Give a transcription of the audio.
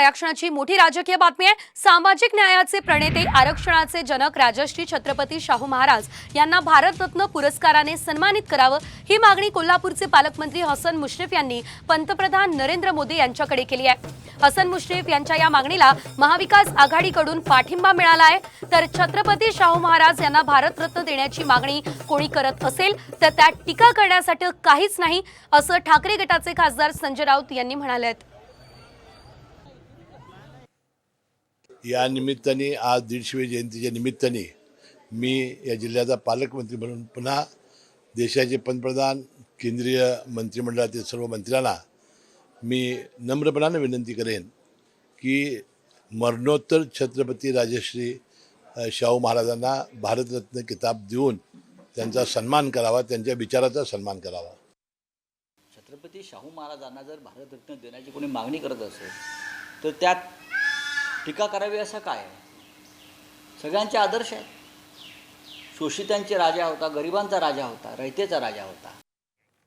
आता या क्षणाची मोठी राजकीय बातमी आहे. सामाजिक न्यायाचे प्रणेते आरक्षणाचे जनक राजश्री छत्रपती शाहू महाराज यांना भारतरत्न पुरस्काराने सन्मानित करावं ही मागणी कोल्हापूरचे पालकमंत्री हसन मुश्रीफ यांनी पंतप्रधान नरेंद्र मोदी यांच्याकडे केली आहे. हसन मुश्रीफ यांच्या या मागणीला महाविकास आघाडीकडून पाठिंबा मिळाला आहे. तर छत्रपती शाहू महाराज यांना भारतरत्न देण्याची मागणी कोणी करत असेल तर त्यात टीका करण्यासाठी काहीच नाही असं ठाकरे गटाचे खासदार संजय राऊत यांनी म्हणाले आहेत. या निमित्ताने आज दीडशेवी जयंतीच्या निमित्ताने मी या जिल्ह्याचा पालकमंत्री म्हणून पुन्हा देशाचे पंतप्रधान केंद्रीय मंत्रिमंडळातील सर्व मंत्र्यांना मी नम्रपणानं विनंती करेन की मरणोत्तर छत्रपती राजश्री शाहू महाराजांना भारतरत्न किताब देऊन त्यांचा सन्मान करावा त्यांच्या विचाराचा सन्मान करावा. छत्रपती शाहू महाराजांना जर भारतरत्न देण्याची कोणी मागणी करत असेल तर त्यात टीका करावी असं काय सगळ्यांचे आदर्श आहेत. शोषितांचे राजा होता गरिबांचा राजा होता रयतेचा राजा होता.